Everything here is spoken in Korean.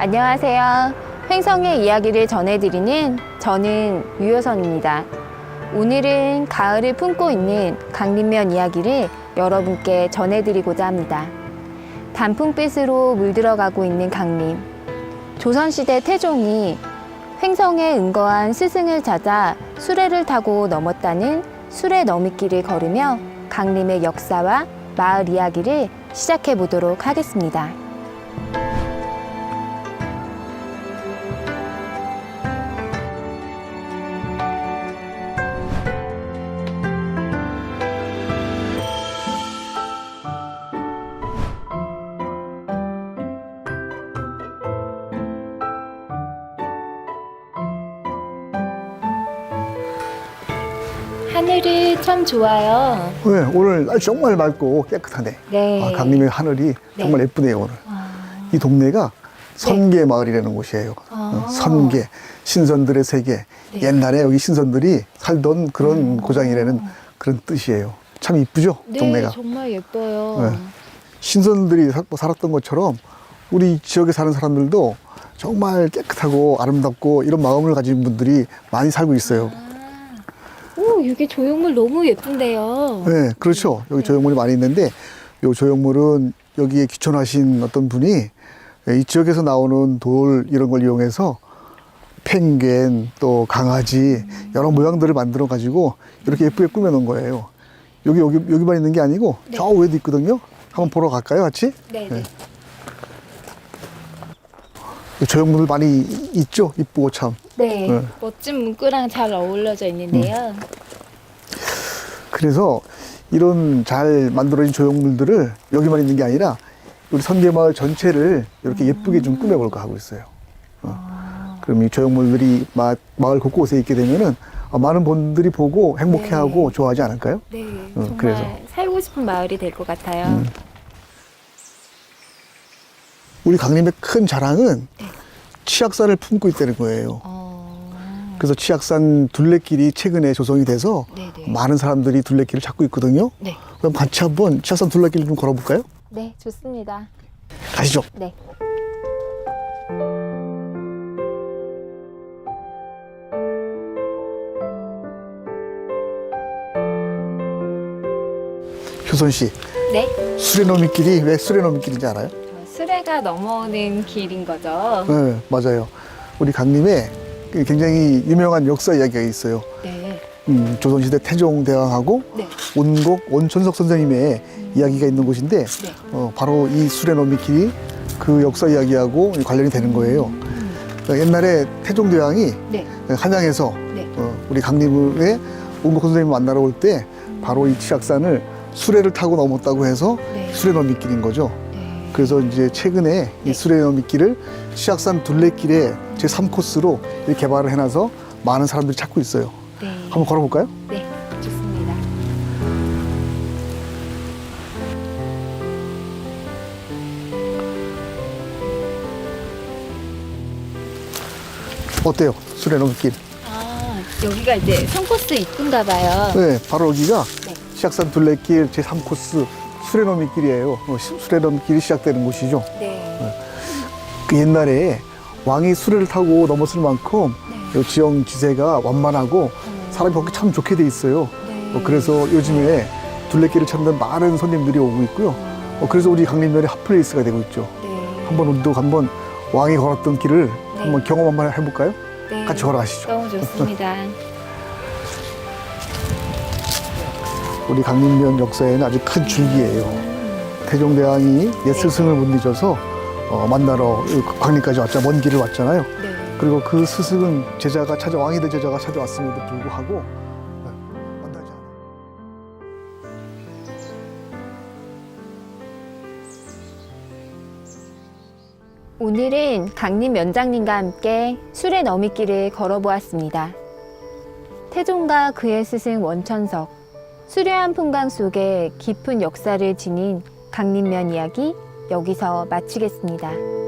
안녕하세요. 횡성의 이야기를 전해드리는 저는 유효선입니다. 오늘은 가을을 품고 있는 강림면 이야기를 여러분께 전해드리고자 합니다. 단풍빛으로 물들어가고 있는 강림. 조선시대 태종이 횡성에 은거한 스승을 찾아 수레를 타고 넘었다는 수레 너미길을 걸으며 강림의 역사와 마을 이야기를 시작해 보도록 하겠습니다. 하늘이 참 좋아요. 네, 오늘 날씨 정말 맑고 깨끗하네. 네. 아, 강림의 하늘이 정말 예쁘네요, 오늘. 이 동네가 선계 마을이라는 곳이에요. 아. 어, 선계, 신선들의 세계. 네. 옛날에 여기 신선들이 살던 그런 고장이라는 그런 뜻이에요. 참 이쁘죠, 동네가. 정말 예뻐요. 네. 신선들이 사- 살았던 것처럼 우리 지역에 사는 사람들도 정말 깨끗하고 아름답고 이런 마음을 가진 분들이 많이 살고 있어요. 오, 여기 조형물 너무 예쁜데요. 네, 그렇죠. 여기 조형물이 많이 있는데 이 조형물은 여기에 귀촌하신 어떤 분이 이 지역에서 나오는 돌 이런 걸 이용해서 펭귄 또 강아지 여러 모양들을 만들어 가지고 이렇게 예쁘게 꾸며 놓은 거예요. 여기 여기 여기만 있는 게 아니고 저 위에도 있거든요. 한번 보러 갈까요, 같이? 네, 네. 이 조형물들 많이 있죠. 이쁘고 참. 네. 네. 멋진 문구랑 잘 어울려져 있는데요. 그래서 이런 잘 만들어진 조형물들을 여기만 있는 게 아니라 우리 선계마을 전체를 이렇게 예쁘게 좀 꾸며볼까 하고 있어요. 어. 그럼 이 조형물들이 마, 마을 곳곳에 있게 되면은 어, 많은 분들이 보고 행복해하고 좋아하지 않을까요? 네. 어, 정말 그래서. 살고 싶은 마을이 될 것 같아요. 음. 우리 강림의 큰 자랑은 치악산을 품고 있다는 거예요. 어, 그래서 치악산 둘레길이 최근에 조성이 돼서 네네. 많은 사람들이 둘레길을 찾고 있거든요. 네. 그럼 같이 한번 치악산 둘레길 좀 걸어볼까요? 네, 좋습니다. 가시죠. 네. 효선 씨, 네. 수레노미길이 왜 수레노미길인지 알아요? 수레가 넘어오는 길인 거죠. 네, 맞아요. 우리 강림에 그 굉장히 유명한 역사 이야기가 있어요. 네. 음, 조선시대 태종대왕하고 네. 온곡 원천석 선생님의 이야기가 있는 곳인데 네. 어, 바로 이 수레노미 길이 그 역사 이야기하고 관련이 되는 거예요. 그러니까 옛날에 태종대왕이 네. 한양에서 네. 어, 우리 강림에 온곡 선생님 만나러 올 때 바로 이 치악산을 수레를 타고 넘었다고 해서 네. 수레너미길인 거죠. 네. 그래서 이제 최근에 네. 이 수레너미길을 치악산 둘레길의 제 3코스로 이렇게 개발을 해놔서 많은 사람들이 찾고 있어요. 네. 한번 걸어볼까요? 네. 좋습니다. 어때요? 수레너미길. 아, 여기가 이제 성코스 입구인가 봐요. 네, 바로 여기가 네. 치악산 둘레길 제 3코스 수레너미길이에요. 어, 시- 수레너미길이 시작되는 곳이죠. 네. 그 옛날에 왕이 수레를 타고 넘었을 만큼 네. 이 지형 지세가 완만하고 사람이 걷기 참 좋게 돼 있어요. 네. 어, 그래서 요즘에 둘레길을 찾는 많은 손님들이 오고 있고요. 어, 그래서 우리 강림면이 핫플레이스가 되고 있죠. 네. 한번 우리도 한번 왕이 걸었던 길을 한번 경험 한번 해볼까요? 네. 같이 걸어가시죠. 너무 좋습니다. 우리 강림면 역사에는 아주 큰 줄기예요. 태종대왕이 옛 스승을 못 잊어서 어, 만나러 이 광림까지 왔잖아. 먼 길을 왔잖아요. 네. 그리고 그 스승은 제자가 찾아 왕이 된 제자가 찾아왔음에도 불구하고 네, 만나지 않아요. 오늘은 강림 면장님과 함께 수레 너미길을 걸어보았습니다. 태종과 그의 스승 원천석, 수려한 풍광 속에 깊은 역사를 지닌 강림면 이야기 여기서 마치겠습니다.